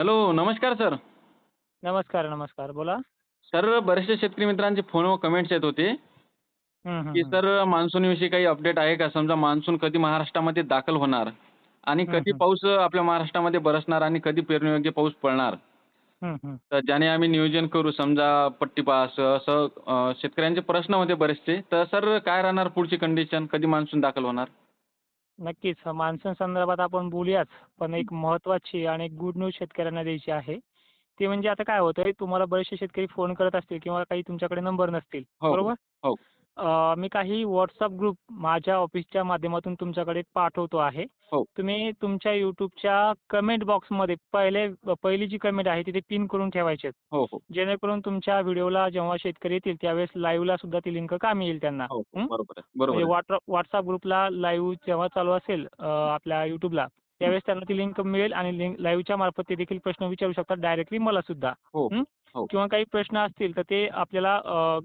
Hello नमस्कार sir. नमस्कार नमस्कार. बोला. सर बरेचसे शेतकरी मित्रांचे फोन कमेंट्स येत होते. की. सर मान्सूनविषयी काही अपडेट आहे का? समजा मान्सून कधी महाराष्ट्रामध्ये दाखल होणार आणि कधी. पाऊस आपल्या महाराष्ट्रामध्ये बरसणार आणि कधी पेरणीयोग्य पाऊस पडणार. तर ज्याने आम्ही नियोजन करू समजा पट्टीपास असं अं, शेतकऱ्यांचे प्रश्न होते बरेचसे. तर सर काय राहणार पुढची कंडिशन कधी मान्सून दाखल होणार? नक्कीच. मान्सून संदर्भात आपण बोलूयाच. पण एक महत्त्वाची आणि एक गुड न्यूज शेतकऱ्यांना द्यायची आहे. ते म्हणजे आता काय होतंय तुम्हाला बरेचसे शेतकरी फोन करत असतील किंवा काही तुमच्याकडे नंबर नसतील. हो, हो. बरोबर? हो. मी काही व्हॉट्सअप ग्रुप माझ्या ऑफिसच्या माध्यमातून तुमच्याकडे पाठवतो आहे हो. तुम्ही तुमच्या युट्यूबच्या कमेंट बॉक्समध्ये पहिले पहिली जी कमेंट आहे तिथे पिन करून ठेवायची आहे. हो हो जेणेकरून तुमच्या व्हिडिओला जेव्हा शेतकरी येतील त्यावेळेस लाईव्हला सुद्धा ती लिंक कामी येईल त्यांना हो हं? बरोबर आहे बरोबर म्हणजे आहे. व्हॉट्सअप व्हॉट्सअप ग्रुपला लाईव्ह जेव्हा चालू असेल अं, आपल्या युट्यूबला त्यावेळेस त्यांना ती लिंक मिळेल आणि लिंक लाईव्हच्या मार्फत ते देखील प्रश्न विचारू शकतात डायरेक्टली मला सुद्धा. हो हं? किंवा काही प्रश्न असतील तर ते आपल्याला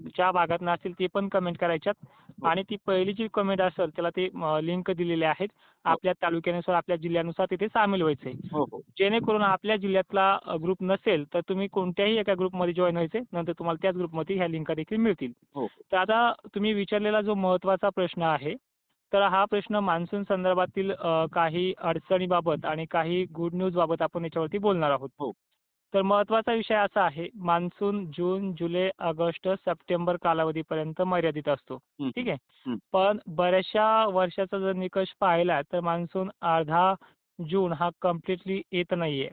ज्या भागात असतील ते पण कमेंट करायच्यात. हो. आणि ती पहिली जी कमेंट असेल त्याला ते लिंक दिलेले आहेत. आपल्या तालुक्यानुसार आपल्या जिल्ह्यानुसार तिथे सामील व्हायचंय. हो जेणेकरून आपल्या जिल्ह्यातला ग्रुप नसेल तर तुम्ही कोणत्याही एका ग्रुपमध्ये जॉईन व्हायचे नंतर तुम्हाला त्याच ग्रुपमध्ये ह्या लिंका देखील मिळतील. तर आता तुम्ही विचारलेला जो महत्त्वाचा प्रश्न आहे तर हा प्रश्न मान्सून संदर्भातील काही अडचणीबाबत आणि काही गुड न्यूज बाबत आपण याच्यावरती बोलणार आहोत हो. तर महत्त्वाचा विषय असा आहे मान्सून जून जुलै ऑगस्ट सप्टेंबर कालावधीपर्यंत मर्यादित असतो. ठीक आहे. पण बऱ्याचशा वर्षाचा जर निकष पाहिला तर मान्सून अर्धा जून हा कम्प्लिटली येत नाहीये.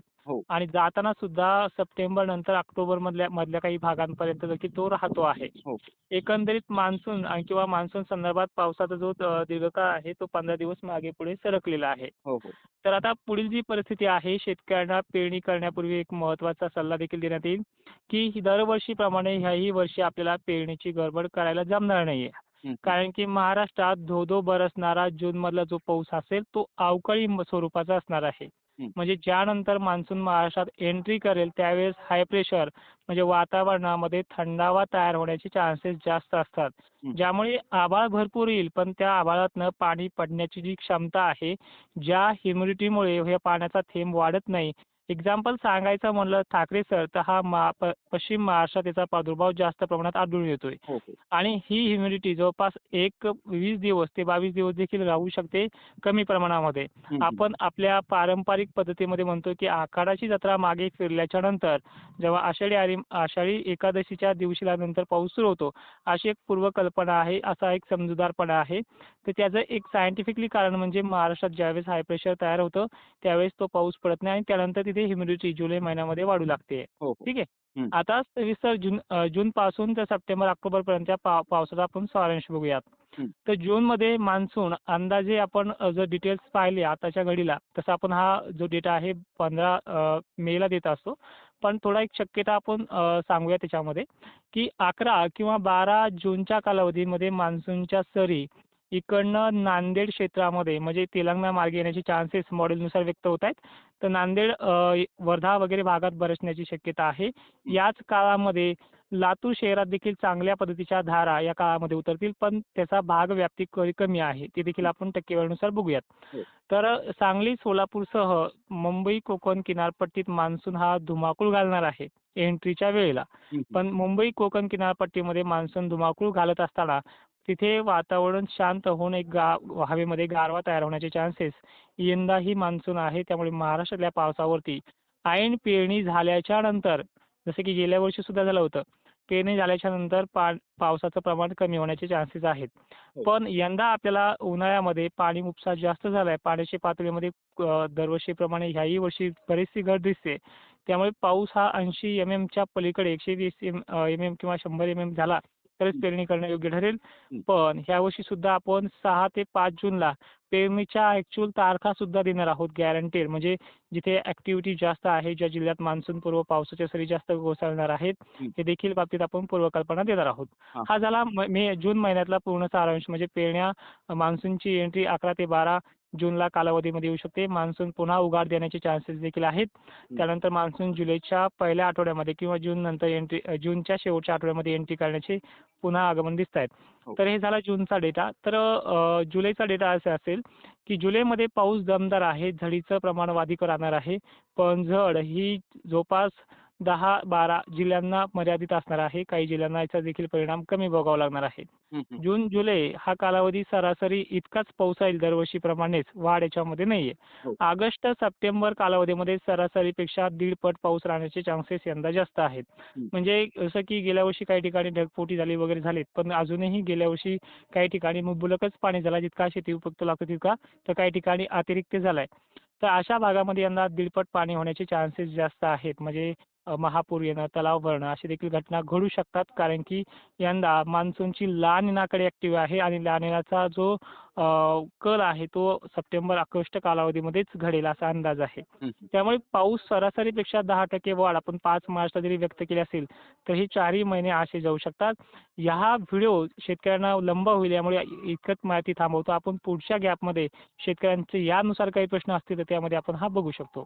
आणि जाताना सुद्धा सप्टेंबर नंतर ऑक्टोबर मधल्या मधल्या काही भागांपर्यंत देखील तो राहतो आहे हो. एकंदरीत मान्सून आणि किंवा मान्सून संदर्भात पावसाचा जो दीर्घकाळ आहे तो पंधरा दिवस मागे पुढे सरकलेला आहे हो हो तर आता पुढील जी परिस्थिती आहे शेतकऱ्यांना पेरणी करण्यापूर्वी एक महत्त्वाचा सल्ला देखील देण्यात येईल की ही दरवर्षीप्रमाणे ह्याही वर्षी आपल्याला पेरणीची गडबड करायला जमणार नाहीये हं. कारण की महाराष्ट्रात धो धो बरसणारा जून मधला जो पाऊस असेल तो अवकाळी स्वरूपाचा असणार आहे हं. म्हणजे ज्यानंतर मान्सून महाराष्ट्रात एंट्री करेल त्यावेळेस हाय प्रेशर म्हणजे वातावरणामध्ये थंडावा तयार होण्याचे चान्सेस जास्त असतात. ज्यामुळे आभाळ भरपूर येईल पण त्या आभाळातनं पाणी पडण्याची जी क्षमता आहे ज्या ह्युमिडिटीमुळे हे पाण्याचा थेंब वाढत नाही एक्झाम्पल सांगायचं म्हणलं ठाकरे सर तर हा पश्चिम महाराष्ट्रात याचा प्रादुर्भाव जास्त प्रमाणात आढळून येतोय. हो हो. आणि ही ह्युमिडिटी जवळपास एक वीस दिवस ते बावीस दिवस देखील राहू शकते कमी प्रमाणामध्ये. आपण आपल्या पारंपरिक पद्धतीमध्ये म्हणतो की आखाडाची जत्रा मागे फिरल्याच्या नंतर जेव्हा आषाढी आरी आषाढी एकादशीच्या दिवशीला नंतर पाऊस सुरू होतो अशी एक पूर्वकल्पना आहे असा एक समजूतदारपणा आहे. तर त्याचं एक सायंटिफिकली कारण म्हणजे महाराष्ट्रात ज्यावेळेस हाय प्रेशर तयार होतं त्यावेळेस तो पाऊस पडत नाही आणि त्यानंतर तिथे ह्युमिडिटी जुलै महिन्यामध्ये वाढू लागते. हो हो. ठीक आहे. आता सविस्तर जून जून पासून ते सप्टेंबर ऑक्टोबर पर्यंतच्या पावसाचा आपण सारांश बघूयात. तर जून मध्ये मान्सून अंदाजे आपण जर डिटेल्स पाहिले आताच्या घडीला तसं आपण हा जो डेटा आहे पंधरा मेला देत असतो. पण थोडा एक शक्यता आपण सांगूया त्याच्यामध्ये की अकरा किंवा बारा जूनच्या कालावधीमध्ये मान्सूनच्या सरी इकडनं नांदेड क्षेत्रामध्ये म्हणजे तेलंगणा मार्गे येण्याचे चान्सेस मॉडेलनुसार व्यक्त होत आहेत. तर नांदेड वर्धा वगैरे भागात बरसण्याची शक्यता आहे. याच काळामध्ये लातूर शहरात देखील चांगल्या पद्धतीच्या धारा या काळामध्ये उतरतील पण त्याचा भाग व्याप्ती कमी आहे. ते देखील आपण टक्केवारीनुसार बघूयात. हो. तर सांगली सोलापूरसह मुंबई कोकण किनारपट्टीत मान्सून हा धुमाकूळ घालणार आहे एंट्रीच्या वेळेला. पण मुंबई कोकण किनारपट्टीमध्ये मान्सून धुमाकूळ घालत असताना तिथे वातावरण शांत होऊन एक गा हवेमध्ये गारवा तयार होण्याचे चान्सेस यंदाही मान्सून आहे. त्यामुळे महाराष्ट्रातल्या पावसावरती ऐन पेरणी झाल्याच्यानंतर जसं की गेल्या वर्षी सुद्धा झालं होतं पेरणी झाल्याच्यानंतर पा पावसाचं प्रमाण कमी होण्याचे चान्सेस आहेत. हो. पण यंदा आपल्याला उन्हाळ्यामध्ये पाणी उपसा जास्त झालाय. पाण्याची पातळीमध्ये दरवर्षीप्रमाणे ह्याही वर्षी बरीचशी घट दिसते. त्यामुळे पाऊस हा ऐंशी एम एमच्या पलीकडे एकशे वीस एम एम एम किंवा शंभर एम एम झाला तरच. पेरणी करणं योग्य ठरेल. पण ह्या वर्षी सुद्धा आपण सहा ते पाच जूनला पेरणीच्या ॲक्च्युअल तारखा सुद्धा देणार आहोत गॅरंटेड म्हणजे जिथे ॲक्टिव्हिटी जास्त आहे ज्या जिल्ह्यात मान्सून पूर्व पावसाच्या सरी जास्त कोसळणार आहेत हं. हे देखील बाबतीत आपण पूर्वकल्पना देणार आहोत हां. झाला म- मे जून महिन्यातला पूर्ण सारांश म्हणजे पेरण्या मान्सूनची एंट्री अकरा ते बारा जूनला कालावधीमध्ये येऊ शकते. मान्सून पुन्हा उघाड देण्याचे चान्सेस देखील आहेत. त्यानंतर मान्सून जुलैच्या पहिल्या आठवड्यामध्ये किंवा जून नंतर एंट्री जूनच्या शेवटच्या आठवड्यामध्ये एंट्री करण्याचे पुन्हा आगमन दिसत आहेत. हो. तर हे झाला जूनचा डेटा तर जुलैचा डेटा असा असेल की जुलैमध्ये पाऊस दमदार आहे. झडीचं प्रमाण अधिक राहणार आहे. पण झड ही जवळपास दहा बारा जिल्ह्यांना मर्यादित असणार आहे. काही जिल्ह्यांना याचा देखील परिणाम कमी भोगावा लागणार आहे. जून जुलै हा कालावधी सरासरी इतकाच पाऊस राहील दरवर्षीप्रमाणेच. वाढ याच्यामध्ये नाहीये. हो. ऑगस्ट सप्टेंबर कालावधीमध्ये सरासरीपेक्षा दीड पट पाऊस राहण्याचे चान्सेस यंदा जास्त आहेत. म्हणजे जसं की गेल्या वर्षी काही ठिकाणी ढगफोटी झाली वगैरे झालीत पण अजूनही गेल्या वर्षी काही ठिकाणी मुबलकच पाणी झाला. जितका शेती उपयुक्त लागतो तितका तर काही ठिकाणी अतिरिक्त झालाय. तर अशा भागामध्ये यंदा दीडपट पाणी होण्याचे चान्सेस जास्त आहेत. म्हणजे महापूर येणं तलाव भरणं अशी देखील घटना घडू शकतात. कारण की यंदा मान्सूनची लानिनाकडे ऍक्टिव्ह आहे आणि लानिनाचा जो कल आहे तो सप्टेंबर ऑगस्ट कालावधीमध्येच घडेल असा अंदाज आहे. त्यामुळे पाऊस सरासरीपेक्षा दहा टक्के वाढ आपण पाच मार्चला जरी व्यक्त केली असेल तर ही चारही महिने असे जाऊ शकतात. ह्या व्हिडिओ शेतकऱ्यांना लंब होईल यामुळे इतकंच माहिती थांबवतो. आपण पुढच्या गॅपमध्ये शेतकऱ्यांचे यानुसार काही प्रश्न असतील तर त्यामध्ये आपण हा बघू शकतो.